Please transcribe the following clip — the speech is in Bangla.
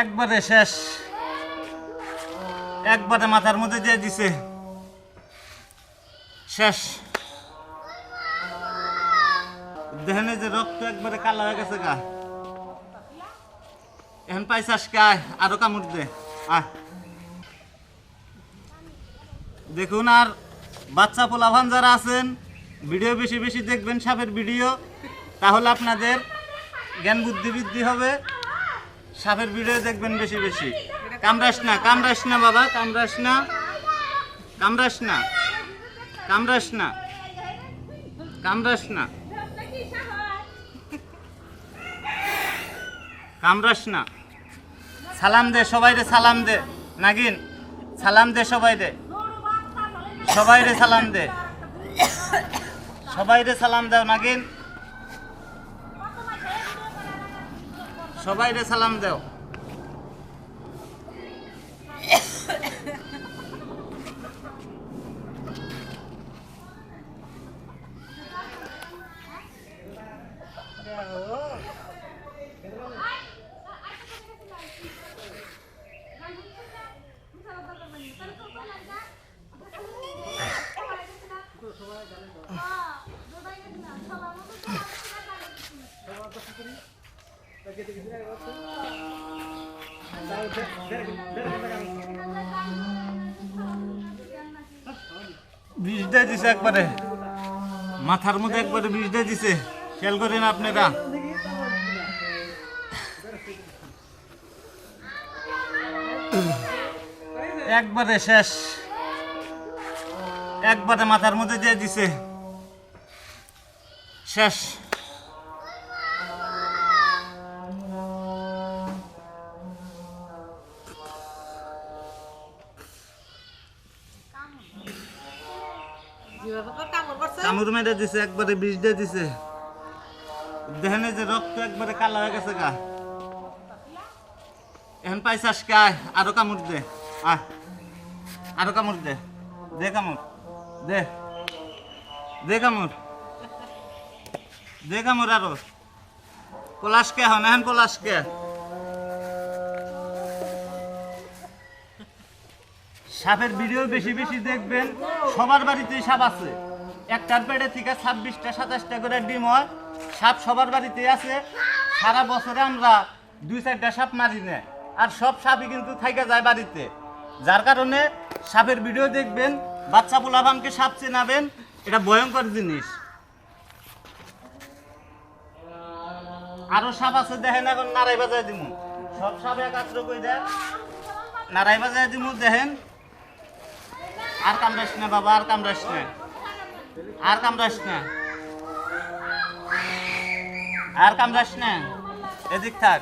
একবারে শেষ। একবারে মাথার মধ্যে দিয়ে দিছে। শেষ। দেখেন যে রক্ত একবারে কালো হয়ে গেছে গা। এখন পাইছাস কায় আরও কামড় দে। দেখুন আর বাচ্চা পোলাভান যারা আছেন, ভিডিও বেশি বেশি দেখবেন সাপের ভিডিও, তাহলে আপনাদের জ্ঞান বুদ্ধি বৃদ্ধি হবে। সাপের ভিডিও দেখবেন বেশি বেশি। কামড়াস না কামড়াস না বাবা কামড়াস না। কামড়াস না কামড়াস না কামড়াস না। কামড়াস না। সালাম দে, সবাই রে সালাম দে। নাগিন, সালাম দে সবাই রে সবাই রে সালাম দে। সবাই রে সালাম দাও, নাগিন। সবাই রে সালাম দাও। বিষ দিয়ে দিছে একবারে। মাথার মধ্যে একবারে বিষ দিয়ে দিছে। খেয়াল করেন আপনারা। একবারে শেষ। একবারে মাথার মধ্যে দিয়ে দিছে। শেষ। কামড় মেরে দিছে, একবারে বিষ দিছে। দেখেন যে রক্ত একবারে কালো হয়ে গেছে গা। এখন পাইছাস কায় আরও কামড় দে। আহ আরও কামড় দে। দে কামড়, দে। দে কামড়। দে কামড় আরও। পলাশ কে হন এখন পলাশ সাপের ভিডিও বেশি বেশি দেখবেন। সবার বাড়িতেই সাপ আছে। একটার পেটে থেকে ছাব্বিশটা, সাতাশটা করে ডিম হয়। সাপ সবার বাড়িতেই আছে। সারা বছরে আমরা দুই চারটা সাপ মারি না। আর সব সাপই কিন্তু থাইকা যায় বাড়িতে। যার কারণে সাপের ভিডিও দেখবেন, বাচ্চা পোলাভানকে সাপ চেনাবেন, এটা ভয়ঙ্কর জিনিস। আরও সাপ আছে, দেখেন এখন নারাই বাজায় দিমু। সব সাপ একাত্র করে দেয় নারাই বাজায় দিমু, দেখেন। আর কামড়াস না, বাবা, আর কামড়াস না। আর কামড়াস না। আর কামড়াস না। এদিক থাক।